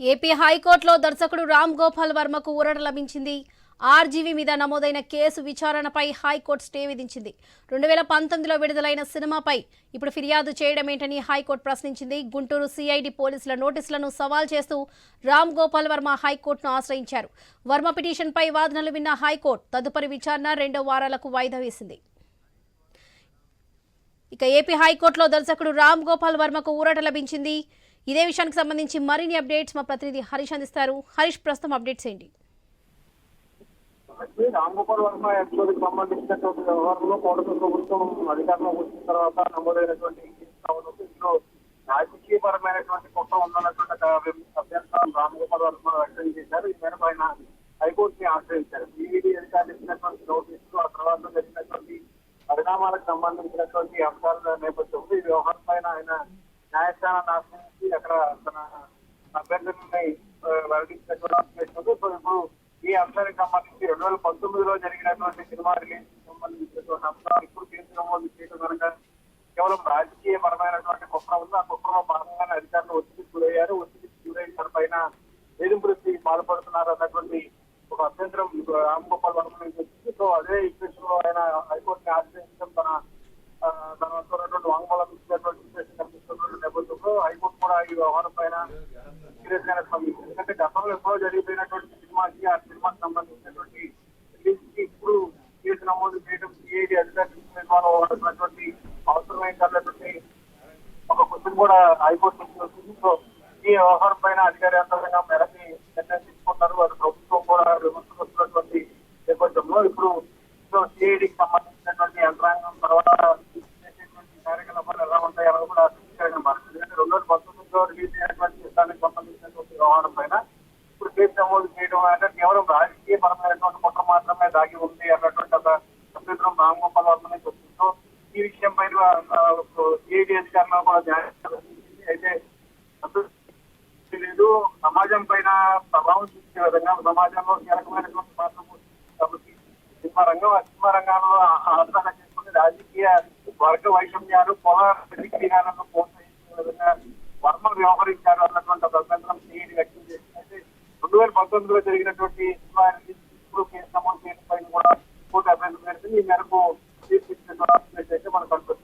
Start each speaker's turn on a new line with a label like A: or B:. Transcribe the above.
A: AP హైకోర్టులో దర్శకుడు రామ్ గోపాల్ వర్మకు ఊరట లభించింది. ఆర్జీవీ మీద నమోదైన కేసు విచారణపై హైకోర్టు స్టే విధించింది. రెండు వేల పంతొమ్మిదిలో విడుదలైన సినిమాపై ఇప్పుడు ఫిర్యాదు చేయడమేంటని హైకోర్టు ప్రశ్నించింది. గుంటూరు సిఐడి పోలీసుల నోటీసులను సవాల్ చేస్తూ రామ్ గోపాల్ వర్మ హైకోర్టును ఆశ్రయించారు. వర్మ పిటిషన్పై వాదనలు విన్న హైకోర్టు తదుపరి విచారణ రెండో వారాలకు వాయిదా వేసింది. ఇక ఏపీ హైకోర్టులో దర్శకుడు రామ్ గోపాల్ వర్మకు ఊరట లభించింది. ఇదే విషయానికి సంబంధించి మరిన్ని అప్డేట్స్ మా ప్రతినిధి హరీష్ అందిస్తారు. హరీష్ ప్రస్తుతం అప్డేట్స్ ఏంటి?
B: అయితే రాంగోపాల్ వర్మ ఎపిసోడ్కి సంబంధించినటువంటి వ్యవహారంలో కూటమి ప్రభుత్వం అధికారంలోకి వచ్చిన తర్వాత నమోదైనటువంటి కేసు ఇందులో రాజకీయపరమైనటువంటి కుట్ర ఉందన్నటువంటి ఒక అభ్యర్థం వర్మ వ్యక్తం చేశారు. ఈ మేరకు ఆయన హైకోర్టుని ఆశ్రయించారు. ఈడీ అధికారులు ఇచ్చినటువంటి నోటీసులు ఆ తర్వాత జరిగినటువంటి పరిణామాలకు సంబంధించినటువంటి అంశాల నేపథ్యంలో ఈ వ్యవహారం పైన ఆయన న్యాయస్థానాన్ని ఆశ్రయించారు. అక్కడ తన అభ్యర్థులని వెల్లడించినటువంటి ఇప్పుడు ఈ అంశానికి సంబంధించి రెండు వేల పంతొమ్మిదిలో జరిగినటువంటి సినిమా రిలీజ్ సంబంధించినటువంటి అంశాలు ఇప్పుడు కేసు నమోదు చేయడం కనుక కేవలం రాజకీయ పరమైనటువంటి కుట్ర ఉంది? ఆ కుట్రలో భాగంగానే అధికారులు ఒత్తిడికి గురయ్యారు. ఒత్తిడికి గురైన తన పైన వేధింపులకి పాల్పడుతున్నారు అన్నటువంటి ఒక అభ్యంతరం రామ్ గోపాల్ వర్మ నుంచి వచ్చింది. సో అదే ఈ విషయంలో ఆయన హైకోర్టుని ఆశ్రయించడం తన తన వస్తున్నటువంటి వాంగ్మూలం ఇచ్చినటువంటి సిచ్యువేషన్ కనిపిస్తున్న నేపథ్యంలో హైకోర్టు కూడా ఈ వ్యవహారం పైన సీరియస్ గానే స్పందించింది. ఎందుకంటే గతంలో ఎప్పుడో జరిగిపోయినటువంటి సినిమాకి ఆ సినిమాకి సంబంధించినటువంటి రిలీజ్కి ఇప్పుడు కేసు నమోదు చేయడం సిఐడి అధికారులు ఉన్నటువంటి అవసరమైన అన్నటువంటి ఒక క్వశ్చన్ కూడా హైకోర్టు నుంచి వస్తుంది సో ఈ వ్యవహారం పైన అధికారి అంతరంగా మేరకి నిర్ణయం తీసుకున్నారు అది ప్రభుత్వం కూడా విమర్శలు వస్తున్నటువంటి నేపథ్యంలో ఇప్పుడు సిఐడికి సంబంధించినటువంటి యంత్రాంగం తర్వాత చేసేటువంటి కార్యకలాపాలు ఎలా ఉంటాయి అనేది కూడా ఆసక్తికరంగా మారింది ఎందుకంటే రెండు వేల పంతొమ్మిదిలో రిలీజ్ అయినటువంటి చిత్రానికి సంబంధించినటువంటి వ్యవహారం పైన ఇప్పుడు కేసు నమోదు చేయడం అంటే కేవలం రాజకీయ పరమైనటువంటి కుట్ర మాత్రమే దాగి ఉంది అన్నటువంటి ఒక అభ్యంతరం రామ్ గోపాల్ వర్మ నుంచి ఈ విషయం పైన సిఐడి అధికారులు కూడా న్యాయం అయితే లేదు. సమాజం పైన ప్రభావం చూసే విధంగా సమాజంలో కీలకమైనటువంటి పాత్ర కాబట్టి సినిమా రంగం సినిమా రంగంలో ఆధారణ చేసుకుని రాజకీయ వర్గ వైషమ్యాలు పొల ప్రోత్సహించే విధంగా వర్మ వ్యవహరించారు అన్నటువంటి ఒక అభ్యంతరం సిఐడి వ్యక్తం చేసింది అయితే రెండు వేల పంతొమ్మిదిలో జరిగినటువంటి ఇప్పుడు కేసు నమోదు చేయడం పైన కూడా కోర్టు అభ్యర్థి ఈ మేరకు తీర్పు అయితే మనకు అనుకుంటుంది